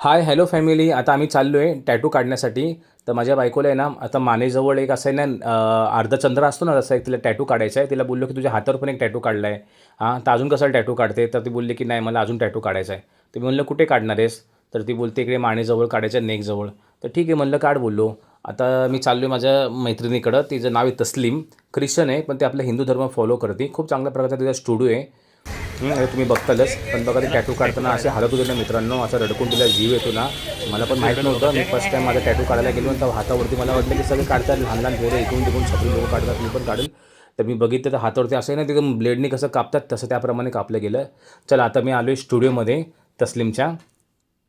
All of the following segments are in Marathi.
हाय हॅलो फॅमिली आता आम्ही चाललो आहे टॅटू काढण्यासाठी. तर माझ्या बायकोला आहे ना आता मानेजवळ एक असं आहे ना अर्धा अर्धचंद्र असतो ना तसं एक तिला टॅटू काढायचा आहे तिला बोललो की तुझ्या हातावर पण एक टॅटू काढला आहे हां तर अजून कसं टॅटू काढते? तर ती बोलली की नाही मला अजून टॅटू काढायचा आहे. तर मी म्हणलं कुठे काढणार आहेस? तर ती बोलते इकडे मानेजवळ काढायचं आहे नेकजवळ तर ठीक आहे म्हणलं काढ बोललो. आता मी चाललो आहे माझ्या मैत्रिणीकडं. तिचं नाव आहे तस्लीम. ख्रिश्चन आहे पण ते आपला हिंदू धर्म फॉलो करते. खूप चांगल्या प्रकारचा तिचा स्टुडिओ आहे. हे तुम्ही बघतालच. पण बघा ते टॅटू काढताना असे हालत होते ना मित्रांनो. असं रडकून तिला जीव येतो ना. मला पण माहीत नव्हतं. मी फर्स्ट टाईम माझा टॅटू काढायला गेलो तर हातावरती मला वाटलं की सगळे काढतात. लहान लहान पोरं इकडून तिकडून छपरी लोक काढतात मी पण काढेल. तर मी बघितलं तर हातावरती असं आहे ना तिथं ब्लेडने कसं कापतात तसं त्याप्रमाणे कापलं गेलं. चला आता मी आलो आहे स्टुडिओमध्ये तस्लिमच्या.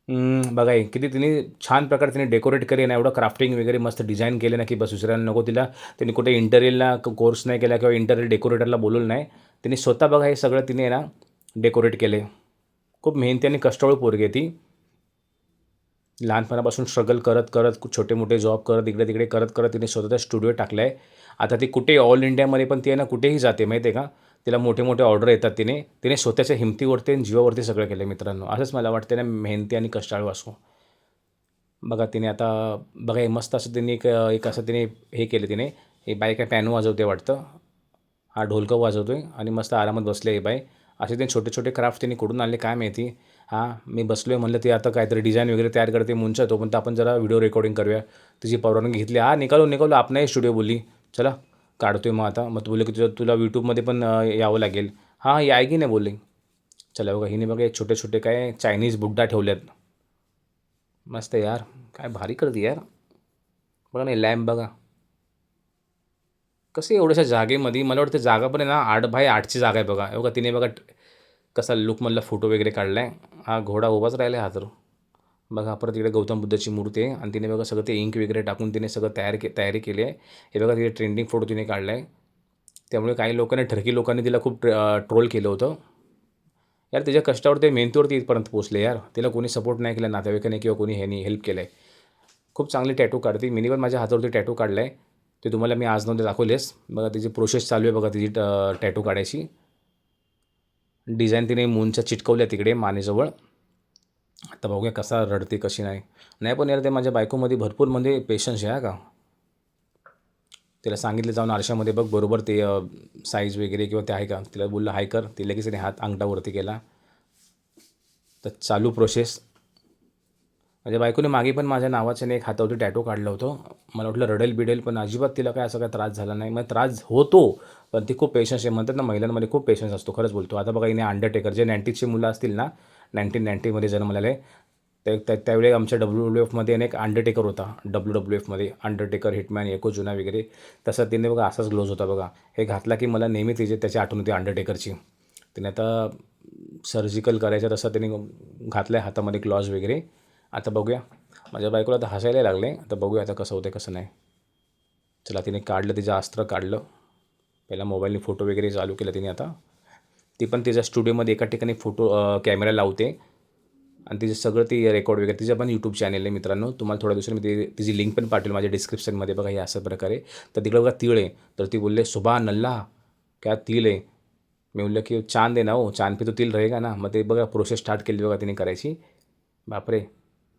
बघा किती तिने छान प्रकारे तिने डेकोरेट केले ना एवढं क्राफ्टिंग वगैरे मस्त डिझाईन केले ना की बस दुसऱ्यांना नको तिला. तिने कुठे इंटरियलला कोर्स नाही केला किंवा इंटरियल डेकोरेटरला बोलवलं नाही. तिने स्वतः बघा हे सगळं तिने ना डेकोरेट केले. खूप मेहनती आणि कष्टाळू पोरगी ती. लहानपणापासून स्ट्रगल करत करत छोटे मोठे जॉब करत इकडे तिकडे करत करत तिने स्वतःचा स्टुडिओ टाकला आहे आता ती कुठे ऑल इंडियामध्ये पण ती आहे ना कुठेही जाते माहिती आहे का? तिला मोठे मोठे ऑर्डर येतात तिने. तिने स्वतःच्या हिमतीवरती आणि जीवावरती सगळं केलं मित्रांनो. असंच मला वाटतं ना मेहनती आणि कष्टाळू असो. बघा तिने आता बघा हे मस्त असं तिने एक एक असं तिने हे केलं तिने. एक बाई काय पॅनो वाजवते वाटतं. हा ढोलकं वाजवतोय आणि मस्त आरामात बसले आहे बाई. असे ते छोटे छोटे क्राफ्ट त्यांनी कुठून आणले काय माहिती? हां मी बसलो आहे म्हणलं ते आता काहीतरी डिझाईन वगैरे तयार करते मुंचा तो पण तर आपण जरा व्हिडिओ रेकॉर्डिंग करूया. तिची परवानगी घेतली. हा निकालो निकालो. आपणही स्टुडिओ बोलली. चला. काढतो आहे मग आता. मग बोलले की तुझं तुला यूट्यूबमध्ये पण यावं लागेल. हां याय की नाही बोलले? चला बघा हिने बघा हे छोटे छोटे काय चायनीज बुड्डा ठेवल्यात. मस्त आहे यार. काय भारी करते यार. बघा नाही लॅम्प बघा. कसं एवढ्याशा जागेमध्ये मला वाटतं जागा पण आहे ना आठ बाय आठची जागा आहे बघा. हे बघा तिने बघा कसा लुकमधला फोटो वगैरे काढला आहे हा घोडा उभाच राहिला आहे हा तर बघा परत इकडे गौतम बुद्धाची मूर्ती आहे आणि तिने बघा सगळं ते इंक वगैरे टाकून तिने सगळं तयार के तयारी केली आहे. हे बघा तिथे ट्रेंडिंग फोटो तिने काढला आहे त्यामुळे काही लोकांनी ठरकी लोकांनी तिला खूप ट्रोल केलं होतं. यार तिच्या कष्टावरती मेहनतीवरती इथपर्यंत पोचले यार. तिला कोणी सपोर्ट नाही केला नातेवाईकाने किंवा कोणी ह्यानी हेल्प केलं आहे खूप चांगली टॅटू काढते. मिनिमम पण माझ्या हातावरती टॅटू काढला आहे ते तुम्हाला मी आज नव्हते दाखवलेस बघा तिची प्रोसेस चालू आहे बघा तिची टॅटू काढायची. डिझाईन तिने मूनच्या चिटकवल्या तिकडे मानेजवळ. आता बघूया कसा रडते कशी नाही. नाही पण यार ते माझ्या बायकोमध्ये भरपूर म्हणजे पेशन्स आहे का. तिला सांगितलं जाऊन आरशामध्ये बघ बरोबर ते साईज वगैरे किंवा ते आहे का. तिला बोललं हाय कर. ती लगेच तिने हात अंगठावरती केला. तर चालू प्रोसेस माझ्या बायकोने मागे पण माझ्या नावाच्याने एक हातावरती टॅटो काढलं होतं. मला वाटलं रडेल बिडेल पण अजिबात तिला काय असं काय त्रास झाला नाही. मग त्रास होतो पण ती खूप पेशन्स आहे. म्हणतात ना महिलांमध्ये खूप पेशन्स असतो खरंच बोलतो. आता बघा हिने अंडरटेकर जे नाईन्टीजचे मुलं असतील ना नाईन्टीन नाईन्टीमध्ये जन्मलेले ते त्या त्यावेळी आमच्या डब्ल्यू डब्ल्यू एफमध्ये एक अंडरटेकर होता डब्ल्यू डब्ल्यू एफमध्ये. अंडरटेकर हिटमॅन एको जुना वगैरे. तसा तिने बघा असाच ग्लोज होता बघा. हे घातला की मला नेहमी तिचे त्याची आठवण होती अंडरटेकरची तिने आता सर्जिकल करायचं तसं तिने घातलं आहे हातामध्ये क्लॉज वगैरे. आता बघूया. माझ्या बायकोला आता हसायला लागले. आता बघूया आता कसं होतं कसं नाही. चला तिने काढलं तिचं अस्त्र काढलं. पहिला मोबाईलने फोटो वगैरे चालू केलं तिने आता. ती पण तिच्या स्टुडिओमध्ये एका ठिकाणी फोटो कॅमेरा लावते. आणि तिचं सगळं ती रेकॉर्ड वगैरे तिचं पण यूट्यूब चॅनल आहे मित्रांनो. तुम्हाला थोड्या दिवसांनी मी ती तिची लिंक पण पाठवेल माझ्या डिस्क्रिप्शनमध्ये बघा हे असं प्रकारे. तर तिकडे बघा तीळ आहे. तर ती बोलले सुभा नल्ला क्या तीळ आहे? मी बोललं की चांद आहे ना हो. चांद पे तो तिल रहेगा ना. मग ते बघा प्रोसेस स्टार्ट केली बघा तिने करायची. बापरे.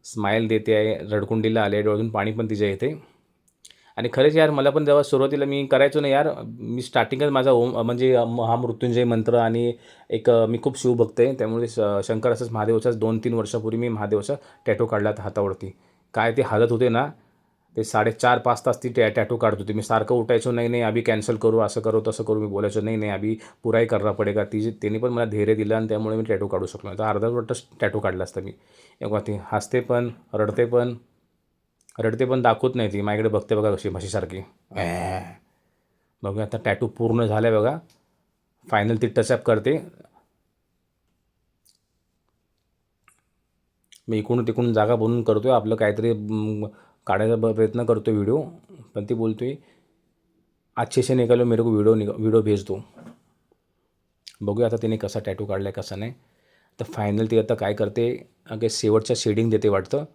स्माईल देते आहे रडकुंडीला आले डोळ्यातून पाणी पण तिच्या येते आणि खरंच यार मला पण जेव्हा सुरुवातीला मी करायचो ना यार मी स्टार्टिंगच माझा ओम म्हणजे हा मृत्युंजय मंत्र आणि एक मी खूप शिव आहे त्यामुळे श शंकर असंच महादेवाचाच दोन तीन वर्षापूर्वी मी महादेवाचा टॅटो काढला हातावरती. काय ते हालत होते ना ते साडेचार पाच तास ती टॅ टॅटू काढत होती. मी सारखं उठायचो नाही नाही आम्ही कॅन्सल करू असं करू तसं करू. मी बोलायचो नाही नाही आम्ही पुराही करना पडेगा. ती त्यांनी पण मला धैर्य दिलं आणि त्यामुळे मी टॅटू काढू शकलो तर अर्धा वाटतं टॅटू काढला असतं मी. तेव्हा ती हसते पण रडते पण रडते पण दाखवत नाही ती. माझ्याकडे बघते बघा कशी म्हशीसारखी बघूया आता टॅटू पूर्ण झालं आहे बघा. फायनल ती टचअप करते. मी इकडून तिकडून जागा बनवून करतो आहे आपलं काहीतरी काढायचा ब प्रयत्न करतो आहे व्हिडिओ पण ती बोलतो आहे अच्छे से निकालो मेरे को व्हिडिओ निक व्हिडिओ भेज दो. बघूया आता तिने कसा टॅटू काढला आहे कसा नाही. तर फायनल ती आता काय करते अगे शेवटच्या शेडिंग देते वाटतं.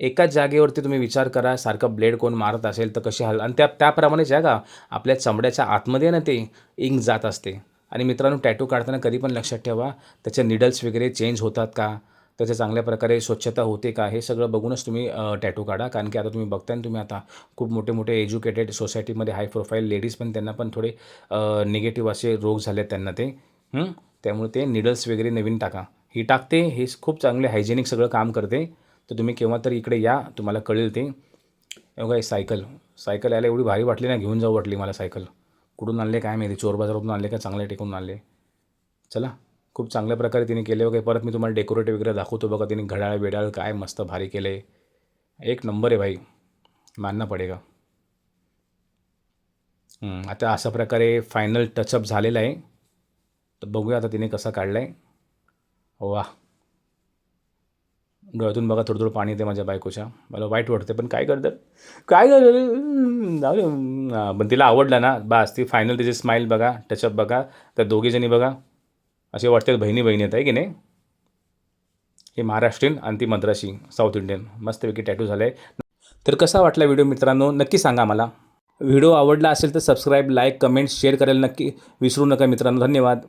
एकाच जागेवरती तुम्ही विचार करा सारखं ब्लेड कोण मारत असेल तर कशी हल आणि त्या त्याप्रमाणेच आहे का आपल्या चमड्याच्या आतमध्ये ना ते इंक जात असते. आणि मित्रांनो टॅटू काढताना कधी पण लक्षात ठेवा त्याचे निडल्स वगैरे चेंज होतात का? त्याचे चांगल्या प्रकारे स्वच्छता होते का हे सगळं बघूनच तुम्ही टॅटू काढा. कारण की आता तुम्ही बघताय ना तुम्ही आता खूप मोठे मोठे एज्युकेटेड सोसायटीमध्ये हाय प्रोफाईल लेडीज पण त्यांना पण थोडे निगेटिव्ह असे रोग झाले आहेत त्यांना ते. त्यामुळे ते निडल्स वगैरे नवीन टाका. ही टाकते हे खूप चांगले हायजेनिक सगळं काम करते. तर तुम्ही केव्हा तरी इकडे या तुम्हाला कळेल ते. बघा सायकल सायकल यायला एवढी भारी वाटली ना घेऊन जाऊ वाटली मला सायकल कुठून आणले काय माहिती? चोर बाजारातून आणले का चांगले टिकून आणले? चला. खूप चांगल्या प्रकारे तिने केले. वगैरे परत मी तुम्हाला डेकोरेटिव वगैरे दाखवतो बघा तिने घड्याळ बेडाळ काय मस्त भारी केले. एक नंबर आहे भाई मानना पडेगा. आता अशा प्रकारे फायनल टचअप झालेला आहे. तर बघूया आता तिने कसा काढला आहे वा डोळ्यातून बघा थोडं थोडं पाणी येते माझ्या बायकोच्या. मला वाईट वाटते पण काय करतात? काय करतात पण तिला आवडला ना. बास ती फायनल तिची स्माईल बघा टचअप बघा. त्या दोघीजणी बघा. असे वाटतात बहिणी बहिणी आहेत आहे की नाही? हे महाराष्ट्रीयन आणि ती मद्रासी साऊथ इंडियन मस्तपैकी टॅटू झालं आहे तर कसा वाटला व्हिडिओ मित्रांनो? नक्की सांगा मला. व्हिडिओ आवडला असेल तर सबस्क्राईब लाईक कमेंट शेअर करायला नक्की विसरू नका मित्रांनो. धन्यवाद.